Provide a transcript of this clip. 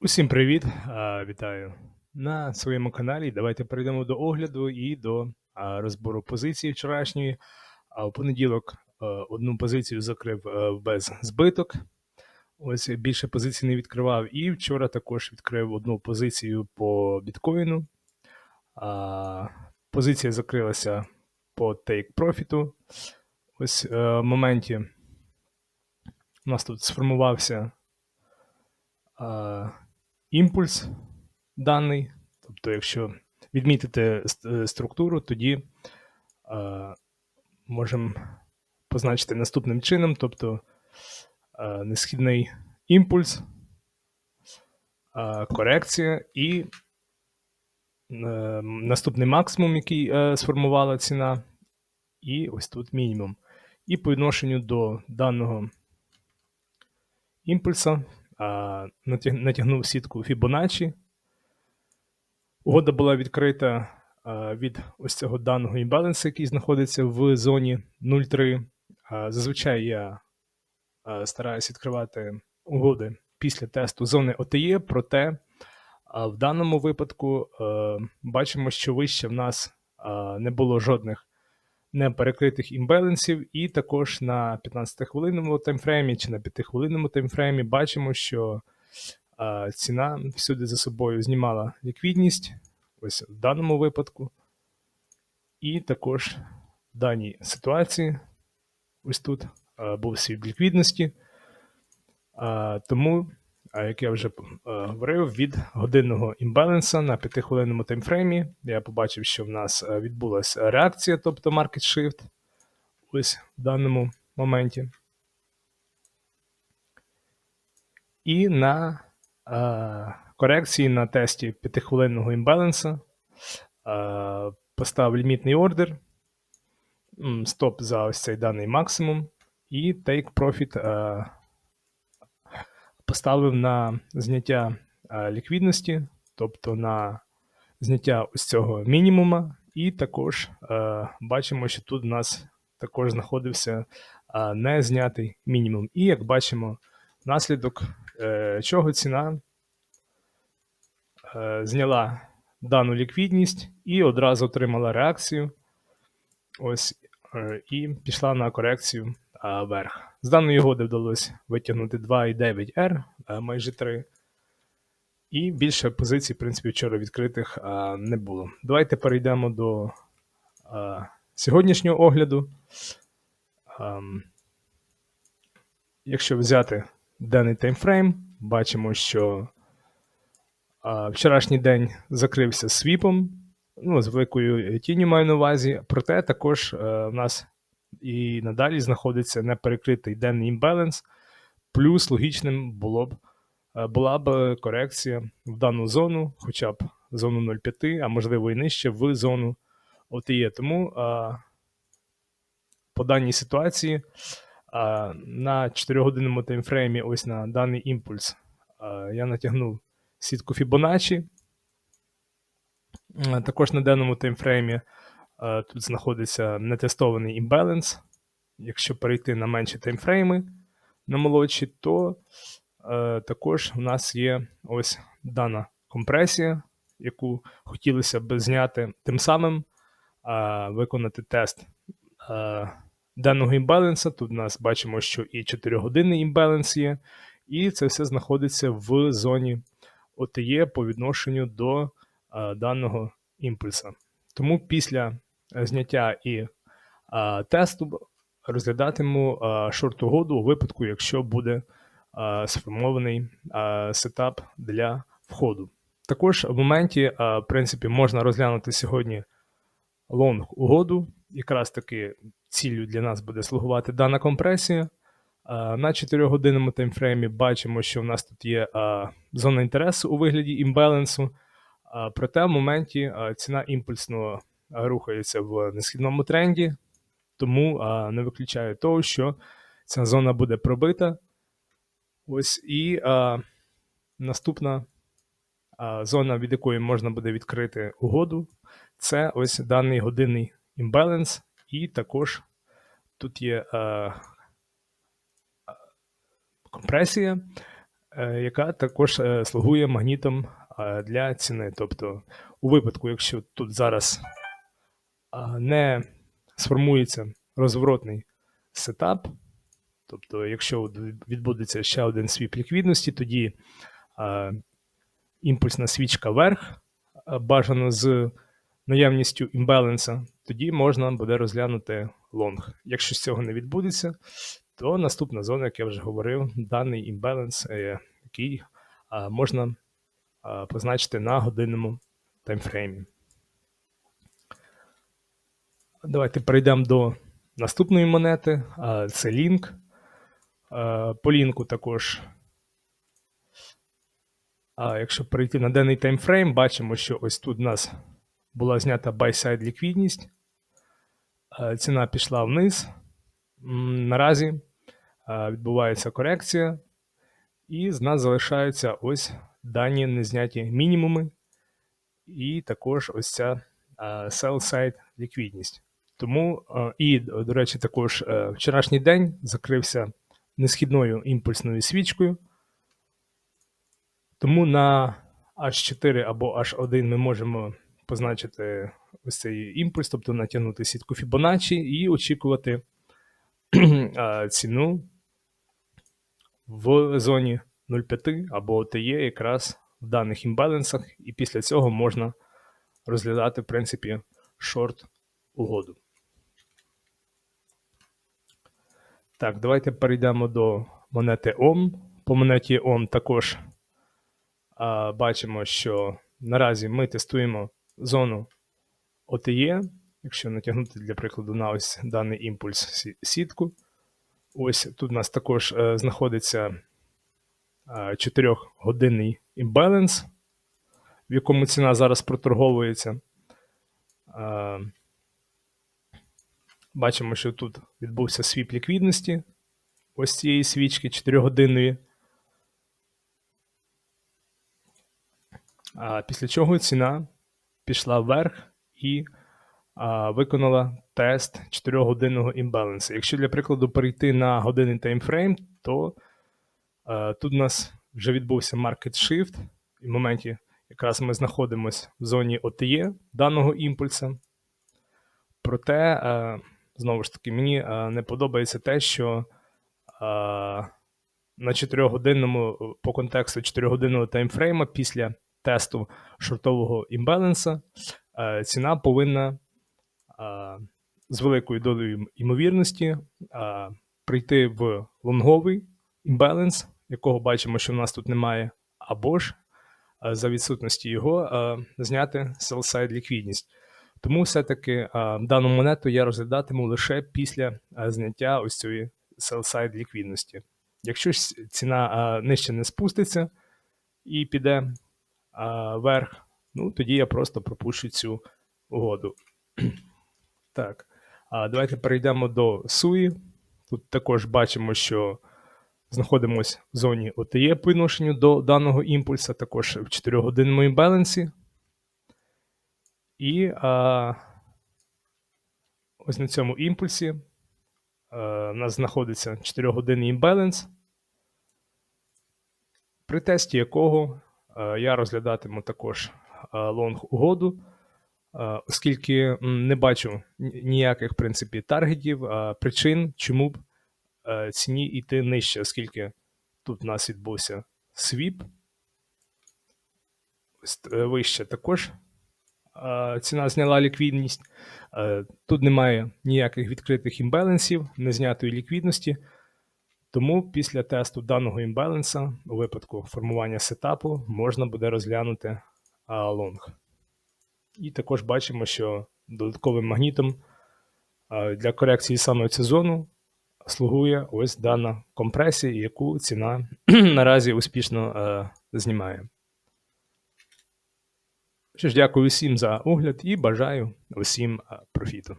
Усім привіт! Вітаю на своєму каналі. Давайте перейдемо до огляду і до розбору позиції вчорашньої. У понеділок одну позицію закрив без збиток. Ось більше позицій не відкривав. І вчора також відкрив одну позицію по біткоїну. Позиція закрилася по take профіту. Ось а, в моменті у нас тут сформувався. Імпульс даний. Тобто, якщо відмітити е, структуру, тоді е, можемо позначити наступним чином, тобто е, несхідний імпульс, е, корекція і е, наступний максимум, який е, сформувала ціна, і ось тут мінімум. І по відношенню до даного імпульса натягнув сітку Fibonacci. Угода була відкрита від ось цього даного імбалансу, який знаходиться в зоні 0,3. Зазвичай я стараюся відкривати угоди після тесту зони OTE, проте в даному випадку бачимо, що вище в нас не було жодних неперекритих імбалансів, і також на 15-хвилинному таймфреймі чи на 5-хвилинному таймфреймі бачимо, що ціна всюди за собою знімала ліквідність, ось в даному випадку. І також в даній ситуації, ось тут був світ ліквідності. Тому як я вже е, говорив, від годинного імбаланса на 5-хвилинному таймфреймі. Я побачив, що в нас е, відбулася реакція, тобто market shift ось в даному моменті. І на е, корекції на тесті 5-хвилинного імбаланса е, поставив лімітний ордер, стоп за ось цей даний максимум, і take profit е, поставив на зняття е, ліквідності, тобто на зняття ось цього мінімума, і також е, бачимо, що тут у нас також знаходився е, не знятий мінімум. І як бачимо, внаслідок чого ціна зняла дану ліквідність і одразу отримала реакцію. Ось і пішла на корекцію вверх. З даної угоди вдалося витягнути 2,9R, майже 3. І більше позицій, в принципі, вчора відкритих а, не було. Давайте перейдемо до сьогоднішнього огляду. А, якщо взяти даний таймфрейм, бачимо, що вчорашній день закрився свіпом, ну, з великою тінню маю на увазі, проте також в нас і надалі знаходиться неперекритий денний імбаланс, плюс логічним було б, е, була б корекція в дану зону, хоча б зону 0,5, а можливо і нижче в зону OTE. Тому а, е, по даній ситуації а, е, на 4-годинному таймфреймі, ось на даний імпульс, а, я натягнув сітку Fibonacci. Також на денному таймфреймі Е, тут знаходиться нетестований імбаланс. Якщо перейти на менші таймфрейми на молодші, то е, також у нас є ось дана компресія, яку хотілося б зняти, тим самим е, виконати тест е, даного імбаланса. Тут у нас бачимо, що і 4-годинний імбаланс є, і це все знаходиться в зоні OTE по відношенню до е, даного імпульса. Тому після Е, зняття і а, тесту розглядатиму шорт-угоду у випадку, якщо буде а, сформований а, сетап для входу. Також в моменті, а, в принципі, можна розглянути сьогодні лонг угоду. Якраз таки ціллю для нас буде слугувати дана компресія. На 4-годинному таймфреймі бачимо, що в нас тут є зона інтересу у вигляді імбалансу. Проте в моменті ціна імпульсного рухається в несхідному тренді, тому а, не виключаю того, що ця зона буде пробита. Ось і а, наступна а, зона, від якої можна буде відкрити угоду, це ось даний годинний імбаланс, і також тут є а, компресія, е, яка також е, слугує магнітом е, для ціни. Тобто, у випадку, якщо тут зараз а, не сформується розворотний сетап, тобто, якщо відбудеться ще один свіп ліквідності, тоді імпульсна свічка вверх, бажано з наявністю імбаланса, тоді можна буде розглянути лонг. Якщо з цього не відбудеться, то наступна зона, як я вже говорив, даний імбаланс, е, який можна позначити на годинному таймфреймі. Давайте перейдемо до наступної монети. Це лінк. По лінку також, а, якщо перейти на даний таймфрейм, бачимо, що ось тут у нас була знята buy-side ліквідність. Ціна пішла вниз. Наразі відбувається корекція, і з нас залишаються ось дані незняті мінімуми, і також ось ця sell-side ліквідність. Тому, і, до речі, також е, вчорашній день закрився несхідною імпульсною свічкою. Тому на H4 або H1 ми можемо позначити ось цей імпульс, тобто натягнути сітку Fibonacci і очікувати ціну в зоні 0,5 або ОТЄ якраз в даних імбалансах, і після цього можна розглядати, в принципі, шорт угоду. Так, давайте перейдемо до монети OM. По монеті OM також а, бачимо, що наразі ми тестуємо зону ОТЄ, якщо натягнути для прикладу на ось даний імпульс сітку. Ось тут у нас також е, знаходиться 4-годинний імбаланс, в якому ціна зараз проторговується. А, Бачимо, що тут відбувся свіп ліквідності ось цієї свічки 4-годинної. А після чого ціна пішла вверх і а, виконала тест 4-годинного імбалансу. Якщо для прикладу перейти на годинний таймфрейм, то а, тут у нас вже відбувся market shift, і в моменті якраз ми знаходимося в зоні OTE даного імпульса. Проте, а, знову ж таки, мені а, не подобається те, що а, на 4-годинному по контексту 4-годинного таймфрейма після тесту шортового імбаланса е, ціна повинна е, з великою долею ймовірності е, прийти в лонговий імбаланс, якого бачимо, що в нас тут немає, або ж е, за відсутності його е, зняти sell-side ліквідність. Тому все-таки дану монету я розглядатиму лише після зняття ось цієї sell-side ліквідності. Якщо ж ціна нижче не спуститься і піде вверх, ну тоді я просто пропущу цю угоду. Так, а давайте перейдемо до суї. Тут також бачимо, що знаходимося в зоні ОТЄ по відношенню до даного імпульса, також в 4-годинному імбалансі. І а, ось на цьому імпульсі а, у нас знаходиться 4-годинний імбаланс, при тесті якого Е, я розглядатиму також е, лонг угоду, е, оскільки не бачу ніяких в принципі таргетів, е, причин, чому б е, ціні йти нижче, оскільки тут у нас відбувся свіп. Е, Вище також е, ціна зняла ліквідність. Тут немає ніяких відкритих імбалансів, не знятої ліквідності. Тому після тесту даного імбаланса у випадку формування сетапу можна буде розглянути лонг. І також бачимо, що додатковим магнітом для корекції саме цю зону слугує ось дана компресія, яку ціна наразі успішно знімає. Що ж, дякую всім за огляд і бажаю усім профіту.